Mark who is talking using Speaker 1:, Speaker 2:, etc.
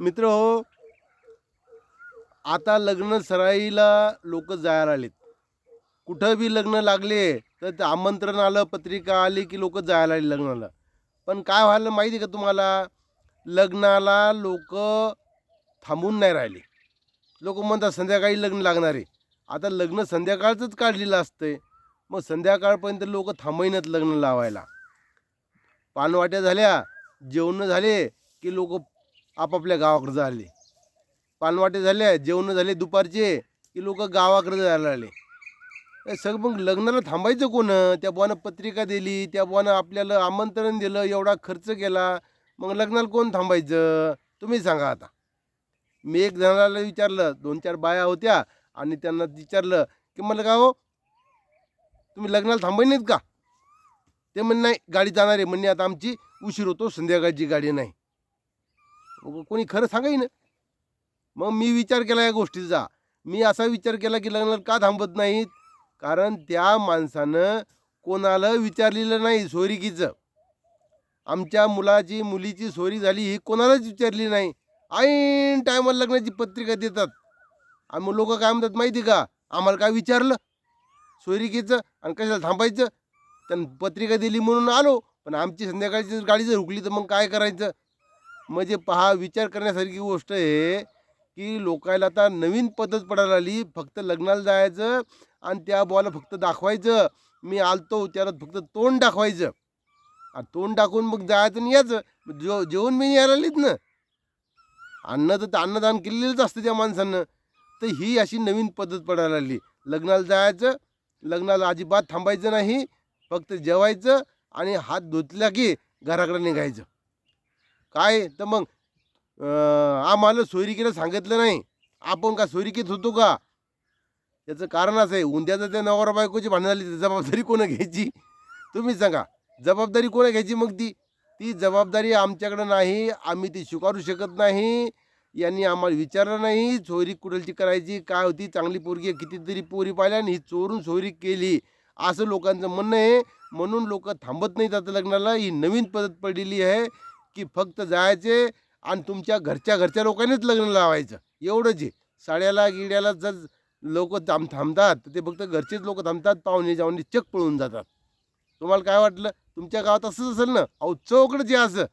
Speaker 1: मित्र हो आता लग्न सराईला लोक जायला आलेत. कुठं बी लग्न लागले तर ते आमंत्रण आलं पत्रिका आली की लोक जायला आले लग्नाला. पण काय व्हायला माहिती आहे का तुम्हाला? लग्नाला लोक थांबून नाही राहिले. लोक म्हणतात संध्याकाळी लग्न लागणार आहे. आता लग्न संध्याकाळचंच काढलेलं असतंय. मग संध्याकाळपर्यंत लोक थांबईनात लग्न लावायला. पानवाट्या झाल्या जेवणं झाले की लोक आपापल्या गावाकडे झाले पानवाटे झाल्या जेवणं झाले दुपारचे की लोक गावाकडे जायला लागले. सगळं मग लग्नाला थांबायचं कोण? त्या बुवानं पत्रिका दिली त्या बुवानं आपल्याला आमंत्रण दिलं एवढा खर्च केला. मग लग्नाला कोण थांबायचं? तुम्ही सांगा आता. मी एक जणाला विचारलं दोन चार बाया होत्या आणि त्यांना विचारलं की म्हणलं का हो? तुम्ही लग्नाला थांबाय नाहीत का? ते म्हण नाही गाडी जाणार आहे. म्हणणे आता आमची उशीर होतो संध्याकाळची गाडी नाही. कोणी खरं सांगाय ना मग मी विचार केला या गोष्टीचा. मी असा विचार केला की लग्नाला का थांबत नाहीत? कारण त्या माणसानं कोणाला विचारलेलं नाही सोयरिकीचं. आमच्या मुलाची मुलीची सोयरी झाली ही कोणालाच विचारली नाही. ऐन टायमाला लग्नाची पत्रिका देतात. आम्ही लोक काय म्हणतात माहिती का? आम्हाला काय विचारलं? सोयरिकीचं आणि कशाला थांबायचं? त्यांनी पत्रिका दिली म्हणून आलो. पण आमची संध्याकाळची जर गाडी जर हुकली तर मग काय करायचं? म्हणजे पहा विचार करण्यासारखी गोष्ट आहे की लोकायला आता नवीन पद्धत पडायला आली फक्त लग्नाला जायचं आणि त्या बॉला फक्त दाखवायचं. मी आलतो त्याला फक्त तोंड दाखवायचं. आणि तोंड दाखवून मग जायचं आणि यायचं. जेव जेवण मी यायला आलीत ना. अन्न तर अन्नदान केलेलंच असतं त्या माणसानं. तर ही अशी नवीन पद्धत पडायला लागली. लग्नाला जायचं लग्नाला अजिबात थांबायचं नाही. फक्त जेवायचं आणि हात धुतला की घराकडे निघायचं. काय? तर मग आम्हाला सोयरिकीला सांगितलं नाही. आपण का सोयरिकीत होतो का? याचं कारण असं आहे उंद्याचं त्या नवरा बायकोची भांडण झाली जबाबदारी कोणं घ्यायची? तुम्ही सांगा. जबाबदारी कोणं घ्यायची मग ती? ती जबाबदारी आमच्याकडं नाही आम्ही ती स्वीकारू शकत नाही. यांनी आम्हाला विचारलं नाही चोरी कुठलची करायची काय होती चांगली पोरगी आहे, कितीतरी पोरी पाहिल्या आणि ही चोरून चोरी केली. असं लोकांचं म्हणणं आहे. म्हणून लोक थांबत नाहीत आता लग्नाला. ही नवीन पद्धत पडलेली आहे. की फक्त जायचे आणि तुमच्या घरच्या घरच्या लोकांनीच लग्न लावायचं. एवढंच आहे. साड्याला गिड्याला जर लोक थांब थांबतात तर ते फक्त घरचेच लोक थांबतात पाहुणे जाऊन चक पळून जातात. तुम्हाला काय वाटलं? तुमच्या गावात असंच असेल ना? अहो चौकडं जे असं